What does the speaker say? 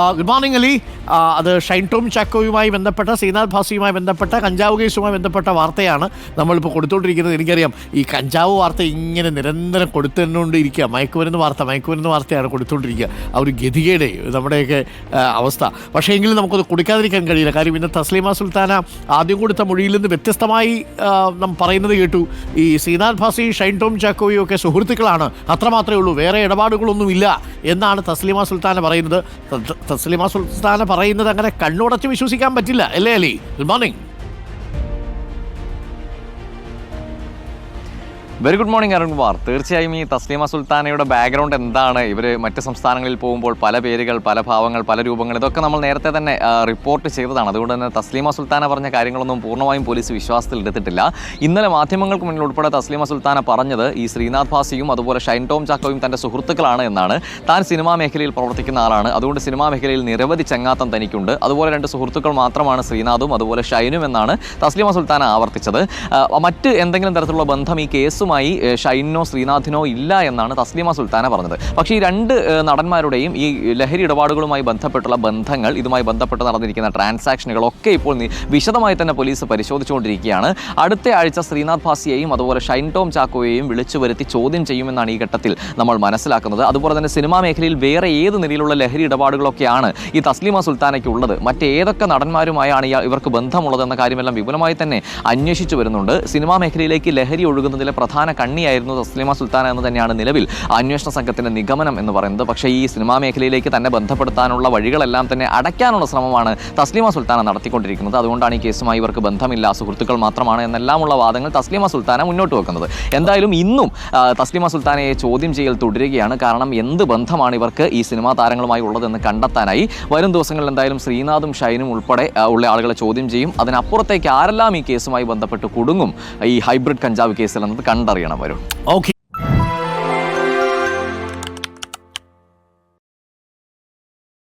Good morning Ali. അത് ഷൈൻ ടോം ചാക്കോയുമായി ബന്ധപ്പെട്ട ശ്രീനാഥ് ഭാസിയുമായി ബന്ധപ്പെട്ട കഞ്ചാവ് കേസുമായി ബന്ധപ്പെട്ട വാർത്തയാണ് നമ്മളിപ്പോൾ കൊടുത്തുകൊണ്ടിരിക്കുന്നത് എനിക്കറിയാം ഈ കഞ്ചാവ് വാർത്ത ഇങ്ങനെ നിരന്തരം കൊടുത്തുകൊണ്ടിരിക്കുക. മയക്കുമരുന്ന് വാർത്ത മയക്കുമരുന്ന് വാർത്തയാണ് കൊടുത്തുകൊണ്ടിരിക്കുക. ആ ഒരു ഗതികേടെ നമ്മുടെയൊക്കെ അവസ്ഥ. പക്ഷേ എങ്കിലും നമുക്കത് കൊടുക്കാതിരിക്കാൻ കഴിയില്ല. കാര്യം ഇന്ന് തസ്ലീമ സുൽത്താന ആദ്യം കൊടുത്ത മൊഴിയിൽ നിന്ന് വ്യത്യസ്തമായി നാം പറയുന്നത് കേട്ടു. ഈ ശ്രീനാഥ് ഭാസി ഷൈൻ ടോം ചാക്കോയും ഒക്കെ സുഹൃത്തുക്കളാണ്. അത്രമാത്രമേ ഉള്ളൂ. വേറെ ഇടപാടുകളൊന്നുമില്ല എന്നാണ് തസ്ലീമ സുൽത്താന പറയുന്നത്. തസ്ലീമ സുൽത്താന പറയുന്നത് അങ്ങനെ കണ്ണുടച്ച് വിശ്വസിക്കാൻ പറ്റില്ല. അല്ലേ Ali? Good morning very good morning Arunkumar തീർച്ചയായും ഈ തസ്ലീമ സുൽത്താനയുടെ ബാക്ക്ഗ്രൗണ്ട് എന്താണ്? ഇവർ മറ്റ് സംസ്ഥാനങ്ങളിൽ പോകുമ്പോൾ പല പേരുകൾ പല ഭാവങ്ങൾ പല രൂപങ്ങൾ ഇതൊക്കെ നമ്മൾ നേരത്തെ തന്നെ റിപ്പോർട്ട് ചെയ്തതാണ്. അതുകൊണ്ട് തന്നെ തസ്ലീമ സുൽത്താന പറഞ്ഞ കാര്യങ്ങളൊന്നും പൂർണമായും പോലീസ് വിശ്വാസത്തിൽ എടുത്തിട്ടില്ല. ഇന്നലെ മാധ്യമങ്ങൾക്ക് മുന്നിൽ ഉൾപ്പെടെ തസ്ലീമ സുൽത്താന പറഞ്ഞത് ഈ ശ്രീനാഥ് ഭാസിയും അതുപോലെ ഷൈൻ ടോം ചാക്കോയും തന്റെ സുഹൃത്തുക്കളാണ് എന്നാണ്. താൻ സിനിമാ മേഖലയിൽ പ്രവർത്തിക്കുന്ന ആളാണ്. അതുകൊണ്ട് സിനിമാ മേഖലയിൽ നിരവധി ചങ്ങാത്തം തനിക്കുണ്ട്. അതുപോലെ രണ്ട് സുഹൃത്തുക്കൾ മാത്രമാണ് ശ്രീനാഥും അതുപോലെ ഷൈനും എന്നാണ് തസ്ലീമ സുൽത്താന ആവർത്തിച്ചത്. മറ്റ് എന്തെങ്കിലും തരത്തിലുള്ള ബന്ധം ഈ കേസുമായി ഏ, ഷൈനോ ശ്രീനാഥിനോ ഇല്ല എന്നാണ് തസ്ലീമ സുൽത്താന പറഞ്ഞത്. പക്ഷേ ഈ രണ്ട് നടന്മാരുടെയും ഈ ലഹരി ഇടപാടുകളുമായി ബന്ധപ്പെട്ടുള്ള ബന്ധങ്ങൾ ഇതുമായി ബന്ധപ്പെട്ട് നടന്നിരിക്കുന്ന ട്രാൻസാക്ഷനുകളൊക്കെ ഇപ്പോൾ വിശദമായി തന്നെ പോലീസ് പരിശോധിച്ചുകൊണ്ടിരിക്കുകയാണ്. അടുത്ത ആഴ്ച ശ്രീനാഥ് ഭാസിയെയും അതുപോലെ ഷൈൻ ടോം ചാക്കോയെയും വിളിച്ചു വരുത്തി ചോദ്യം ചെയ്യുമെന്നാണ് ഈ ഘട്ടത്തിൽ നമ്മൾ മനസ്സിലാക്കുന്നത്. അതുപോലെ തന്നെ സിനിമാ മേഖലയിൽ വേറെ ഏത് നിലയിലുള്ള ലഹരി ഇടപാടുകളൊക്കെയാണ് ഈ തസ്ലീമ സുൽത്താനയ്ക്ക് ഉള്ളത് മറ്റേതൊക്കെ നടന്മാരുമായാണ് ഇവർക്ക് ബന്ധമുള്ളതെന്ന കാര്യമെല്ലാം വിപുലമായി തന്നെ അന്വേഷിച്ചു വരുന്നുണ്ട്. സിനിമാ മേഖലയിലേക്ക് ലഹരി ഒഴുകുന്നതിലെ പ്രധാന കണ്ണിയായിരുന്നു തസ്ലിമ സുൽത്താന എന്ന് തന്നെയാണ് നിലവിൽ അന്വേഷണ സംഘത്തിന്റെ നിഗമനം എന്ന് പറയുന്നത്. പക്ഷേ ഈ സിനിമാ മേഖലയിലേക്ക് തന്നെ ബന്ധപ്പെടുത്താനുള്ള വഴികളെല്ലാം തന്നെ അടയ്ക്കാനുള്ള ശ്രമമാണ് തസ്ലിമ സുൽത്താന നടത്തിക്കൊണ്ടിരിക്കുന്നത്. അതുകൊണ്ടാണ് ഈ കേസുമായി ഇവർക്ക് ബന്ധമില്ല. സുഹൃത്തുക്കൾ മാത്രമാണ് എന്നെല്ലാമുള്ള വാദങ്ങൾ തസ്ലിമ സുൽത്താന മുന്നോട്ട് വെക്കുന്നത്. എന്തായാലും ഇന്നും തസ്ലിമ തസ്ലീമ സുൽത്താനയെ ചോദ്യം ചെയ്യൽ തുടരുകയാണ്. കാരണം എന്ത് ബന്ധമാണ് ഇവർക്ക് ഈ സിനിമാ താരങ്ങളുമായി ഉള്ളതെന്ന് കണ്ടെത്താനായി? വരും ദിവസങ്ങളിൽ എന്തായാലും ശ്രീനാഥും ഷൈനും ഉൾപ്പെടെ ഉള്ള ആളുകളെ ചോദ്യം ചെയ്യും. അതിനപ്പുറത്തേക്ക് ആരെല്ലാം ഈ കേസുമായി ബന്ധപ്പെട്ട് കുടുങ്ങും? ഈ ഹൈബ്രിഡ് കഞ്ചാവ് കേസിൽ എന്നത് കണ്ടറിയണം വരും ഓക്കെ